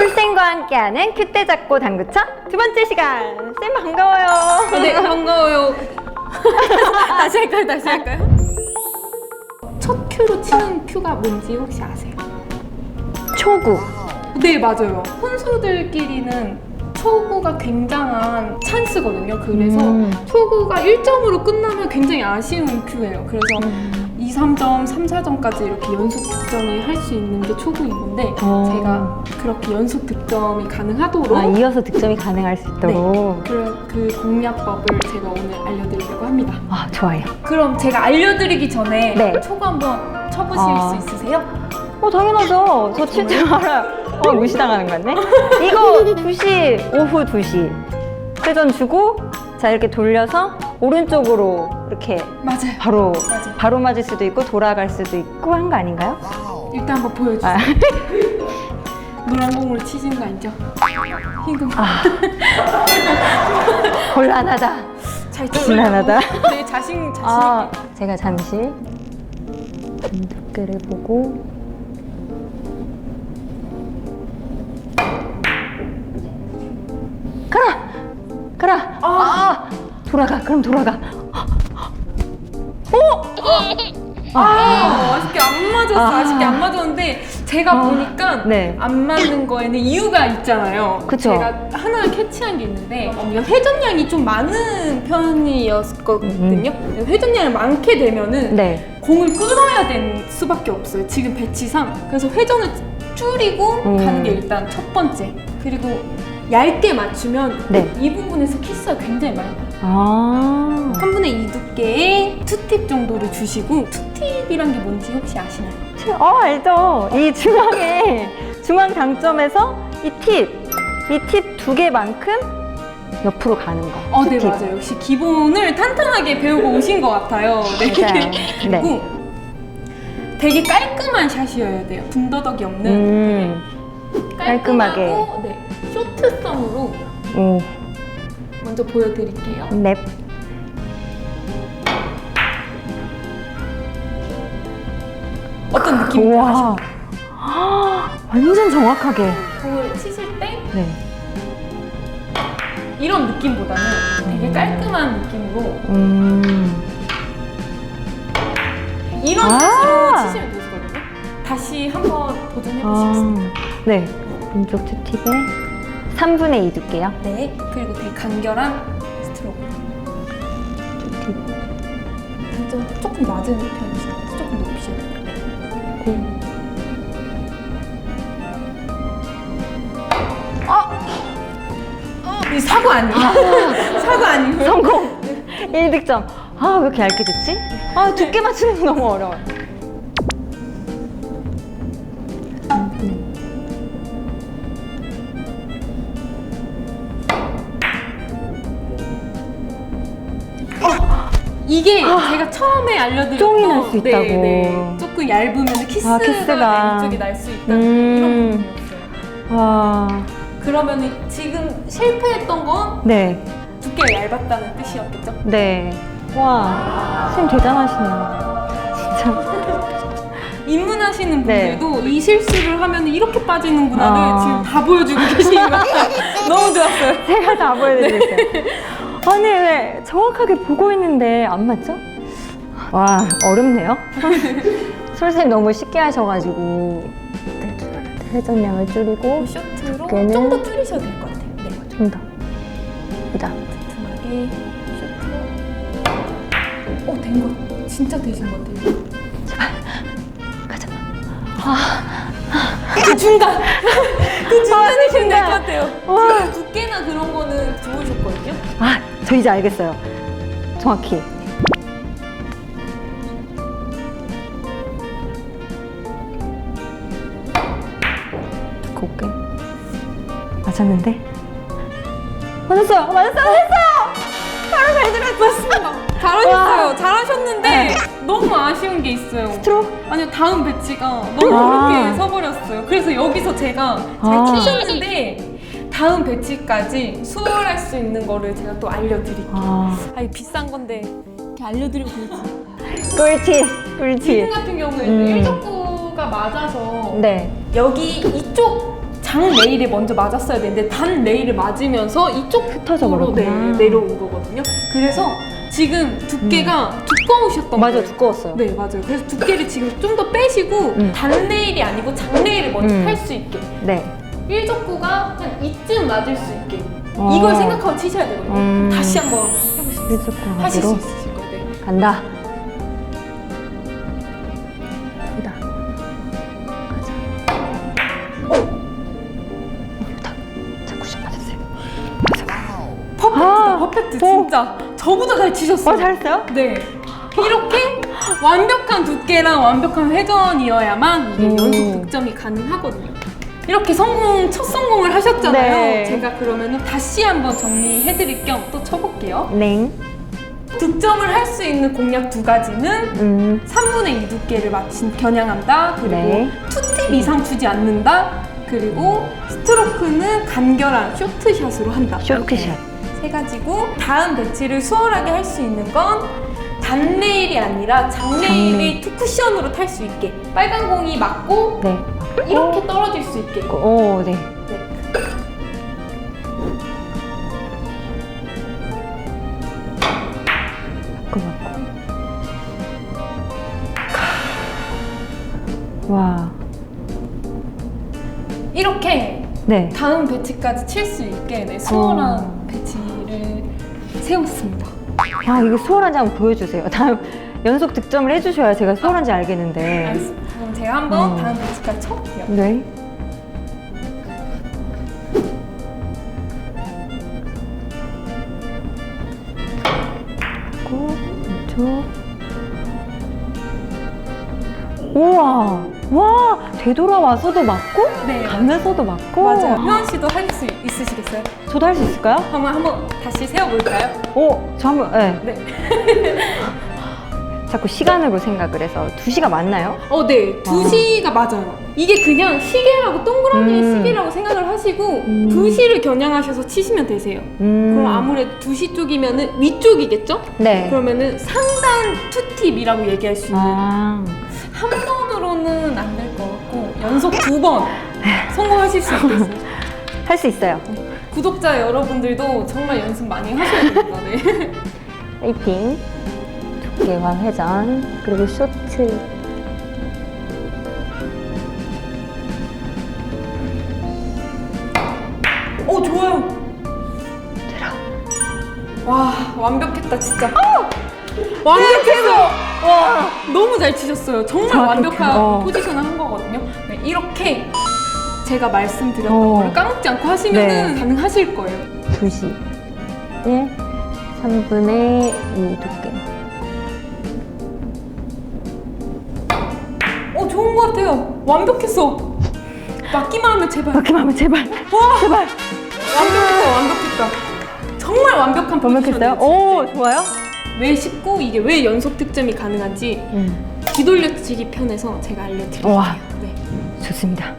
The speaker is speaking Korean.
솔쌤과 함께하는 큐대 잡고 당구쳐 두 번째 시간. 쌤 반가워요. 네, 반가워요. 다시 할까요? 다시 할까요? 첫 큐로 치는 큐가 뭔지 혹시 아세요? 초구. 네, 맞아요. 혼수들끼리는 초구가 굉장한 찬스거든요. 그래서 음. 초구가 1점으로 끝나면 굉장히 아쉬운 큐예요. 그래서 2, 3점, 3, 4점까지 이렇게 연속 득점이 할 수 있는 게 초구인 건데 어. 제가 그렇게 연속 득점이 가능하도록 아, 이어서 득점이 가능할 수 있도록. 그, 그 공략법을 제가 오늘 알려드리려고 합니다. 아, 좋아요. 그럼 제가 알려드리기 전에 네. 초구 한번 쳐보실 아. 수 있으세요? 어, 당연하죠. 저칠줄 알아요. 어, 무시당하는 거 같네. 이거 2시, 오후 2시. 회전 주고, 자, 이렇게 돌려서 오른쪽으로 이렇게 맞아요. 바로, 맞아요. 바로 맞을 수도 있고, 돌아갈 수도 있고 한 거 아닌가요? 일단 한번 보여주세요. 아, 노란 공으로 치시는 거 아니죠? 흰 공. 아. 곤란하다. 잘 곤란하다. 치려고. 네, 자신 자신 아. 제가 잠시 두께를 보고 가라! 가라! 아! 돌아가, 그럼 돌아가. 아, 아쉽게 안 맞았어. 아. 아. 쉽게 안 맞았는데 제가 아. 보니까 네. 안 맞는 거에는 이유가 있잖아요. 그쵸. 제가 하나를 캐치한 게 있는데 언니가 회전량이 좀 많은 편이었거든요. 회전량이 많게 되면은 음. 네. 공을 끌어야 되는 수밖에 없어요. 지금 배치상. 그래서 회전을 줄이고 음. 가는 게 일단 첫 번째. 그리고 얇게 맞추면 네. 이 부분에서 키스가 굉장히 많이 나요. 아. 3분의 2 두께의 투팁 정도를 주시고 투팁이란 게 뭔지 혹시 아시나요? 어, 알죠. 이 중앙에, 중앙 당점에서 이 팁, 이 팁 두 개만큼 옆으로 가는 거. 어, 네 팁. 맞아요. 역시 기본을 탄탄하게 배우고 오신 것 같아요. 네. 맞아요. 그리고 되게 깔끔한 샷이어야 돼요. 군더더기 없는 음. 되게 깔끔하게. 깔끔하고 네, 쇼트성으로 오, 먼저 보여드릴게요. 넵. 어떤 느낌인지? 우와. 완전 정확하게. 공을 치실 때 네. 이런 느낌보다는 되게 깔끔한 느낌으로 음. 이런 아. 샷으로 치시면 되시거든요. 다시 한번 도전해 보시겠어요? 아. 네. 왼쪽 투팁에 3분의 2 둘게요. 네. 그리고 되게 간결한 스트로크. 투팁. 좀 조금 낮은 편이시죠? 조금 높이셔야 돼요. 어! 이 사고 아니에요? 사고 아니에요? 성공! 1득점. 아, 왜 이렇게 얇게 됐지? 아, 두께 맞추는 게 너무 어려워요. 이게 제가 처음에 알려드렸던 쫑이 날수 있다고. 네, 네. 조금 얇으면 키스가, 아, 키스가. 왼쪽이 날 수 있다는 음. 이런 부분이었어요. 와. 그러면 지금 실패했던 건 네. 두께가 얇았다는 뜻이었겠죠? 네. 와. 선생님 대단하시네요. 입문하시는 네. 분들도 이 실수를 하면 이렇게 빠지는구나를 아. 지금 다 보여주고 계신 것 같아요. 너무 좋았어요. 제가 다 보여드릴게요. 아니, 왜 정확하게 보고 있는데 안 맞죠? 와, 어렵네요. 솔선생님 너무 쉽게 하셔가지고. 회전량을 줄이고, 쇼트로 두께는? 좀 더 줄이셔도 될 것 같아요. 네. 좀 더. 보자. 튼튼하게 쇼트로. 어, 된 거. 진짜 되신 것 같아요. 가자. 그 중간! 그 중간이시면 될 중간. 것 같아요. 와. 지금 두께나 그런 거는 좋으셨거든요. 아, 저 이제 알겠어요. 정확히. 곱게 맞았는데? 맞았어요! 맞았어요! 맞았어요! 바로 잘 들었어! 맞습니다. 잘하셨어요. 와. 잘하셨는데 너무 아쉬운 게 있어요. 스트로? 아니요 다음 배치가 너무 아. 어렵게 서버렸어요. 그래서 여기서 제가 잘 아. 치셨는데 다음 배치까지 수월할 수 있는 거를 제가 또 알려드릴게요. 아, 아, 이 비싼 건데 이렇게 알려드리고 있지. 꿀팁! 꿀팁! 같은 경우에는 음. 일족구가 맞아서 네. 여기 이쪽 당 레일에 먼저 맞았어야 되는데 단 레일을 맞으면서 이쪽 흩어져 네, 버렸구나. 내려온 거거든요. 그래서 지금 두께가 두꺼우셨던 맞아 거예요. 두꺼웠어요. 네 맞아요. 그래서 두께를 지금 좀 더 빼시고 음. 단 레일이 아니고 장 레일을 먼저 음. 탈 수 있게 네. 1족구가 한 이쯤 맞을 수 있게 어. 이걸 생각하고 치셔야 되거든요. 음. 다시 한번 해보시겠어요? 하실 수 가지로 있으실 거예요. 네. 간다. 가자. 어, 다 맞았어요. 퍼펙트다, 아. 퍼펙트 오. 진짜 저보다 잘 치셨어요. 어 잘했어요? 네. 이렇게 완벽한 두께랑 완벽한 회전이어야만 이게 오. 연속 득점이 가능하거든요. 이렇게 성공 첫 성공을 하셨잖아요. 네. 제가 그러면은 다시 한번 정리해드릴 겸 또 쳐볼게요. 네. 득점을 할 수 있는 공략 두 가지는 음. 3분의 2 두께를 맞춘 겨냥한다. 그리고 네. 투팁 이상 주지 않는다. 그리고 스트로크는 간결한 쇼트샷으로 한다. 쇼트샷. 이렇게 세 가지고 다음 배치를 수월하게 할 수 있는 건 단레일이 아니라 장레일을 투쿠션으로 탈 수 있게 빨간 공이 맞고 네. 이렇게 떨어질 수 있게 오, 네. 네. 맞고 맞고. 와. 이렇게 네. 다음 배치까지 칠 수 있게 네, 수월한 배치 를 세웠습니다. 아, 이거 수월한지 한번 보여주세요. 다음 연속 득점을 해주셔야 제가 수월한지 알겠는데. 알겠습니다. 그럼 제가 한번 음. 다음 배치까지 쳐볼게요. 네. 고, 왼쪽. 우와, 와, 되돌아와서도 맞고, 네. 가면서도 맞고. 맞아요. 효원 씨도 할 수 있으시겠어요? 저도 할 수 있을까요? 한번 한번 다시 세워볼까요? 오, 저 한번, 네. 네. 자꾸 시간으로 생각을 해서 2시가 맞나요? 어, 네. 2시가 맞아요. 이게 그냥 시계라고 동그라미 음. 시계라고 생각을 하시고 음. 2시를 겨냥하셔서 치시면 되세요. 음. 그럼 아무래도 2시 쪽이면은 위쪽이겠죠? 네. 그러면은 상단 투팁이라고 얘기할 수 있는 아, 한 번으로는 안될 것 같고 연속 두 번 성공하실 수 있겠어요. 할 수 있어요. 구독자 여러분들도 정말 연습 많이 하셔야 됩니다. 네. 페이팅, 두께와 회전, 그리고 쇼트. 오 좋아요. 들어. 와 완벽했다 진짜. 완벽했어. 와 너무 잘 치셨어요. 정말 정확했죠. 완벽한 어. 포지션을 한 거거든요. 네, 이렇게 제가 말씀드렸던 어. 거를 까먹지 않고 하시면 은 네. 가능하실 거예요. 2시. 네. 3분의 2 두께. 어 좋은 것 같아요. 완벽했어. 맞기만 하면 제발. 이렇게만 하면 제발. 와 제발. 완벽했다 완벽했다. 정말 완벽한 완벽했어요? 포지션이에요. 오, 좋아요? 왜 쉽고 이게 왜 연속 득점이 가능한지 음. 뒤돌려치기 편에서 제가 알려드릴게요. 와. 네. 좋습니다.